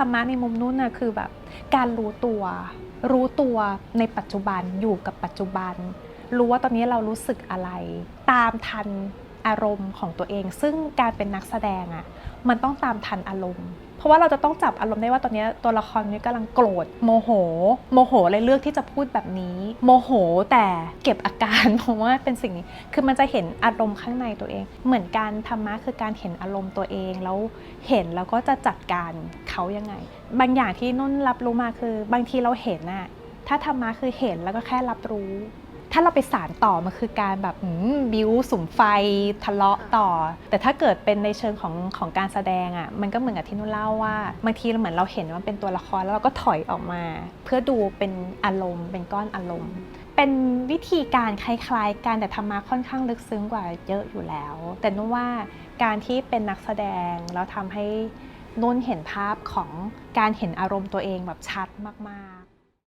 รรมะในมุมนู้นน่ะคือแบบการรู้ตัว รู้ตัวในปัจจุบันอยู่กับปัจจุบัน รู้ว่าตอนนี้เรารู้สึกอะไร ตามทันอารมณ์ของตัวเอง ซึ่งการเป็นนักแสดงอะ่ะมันต้องตามทันอารมณ์ เพราะว่าเราจะต้องจับอารมณ์ได้ว่าตอนนี้ตัวละครนี้กำลังโกรธโมโห โมโหเลยเลือกที่จะพูดแบบนี้ โมโหแต่เก็บอาการเพราะว่าเป็นสิ่งนี้คือมันจะเห็นอารมณ์ข้างในตัวเอง เหมือนการธรรมะคือการเห็นอารมณ์ตัวเองแล้วเห็นแล้วก็จะจัดการ เขายังไง บางอย่างที่นุ่นรับรู้มาคือ บางทีเราเห็นน่ะถ้าธรรมะคือเห็นแล้วก็แค่รับรู้ ถ้าเราไปสารต่อมันคือการแบบบิ้วสุมไฟทะเลาะต่อ แต่ถ้าเกิดเป็นในเชิงของของการแสดงอะ่ะ มันก็เหมือนกับที่นุ่นเล่าว่าบางทีเหมือนเราเห็นว่ามันเป็นตัวละครแล้วเราก็ถอยออกมา เพื่อดูเป็นอารมณ์ เป็นก้อนอารมณ์เป็นวิธีการคล้ายๆกันแต่ธรรมะค่อนข้างลึกซึ้งกว่าเยอะอยู่แล้ว แต่นุ่นว่าการที่เป็นนักแสดงแล้วทำให้ นุ่นเห็นภาพของการเห็นอารมณ์ตัวเองแบบชัดมากๆ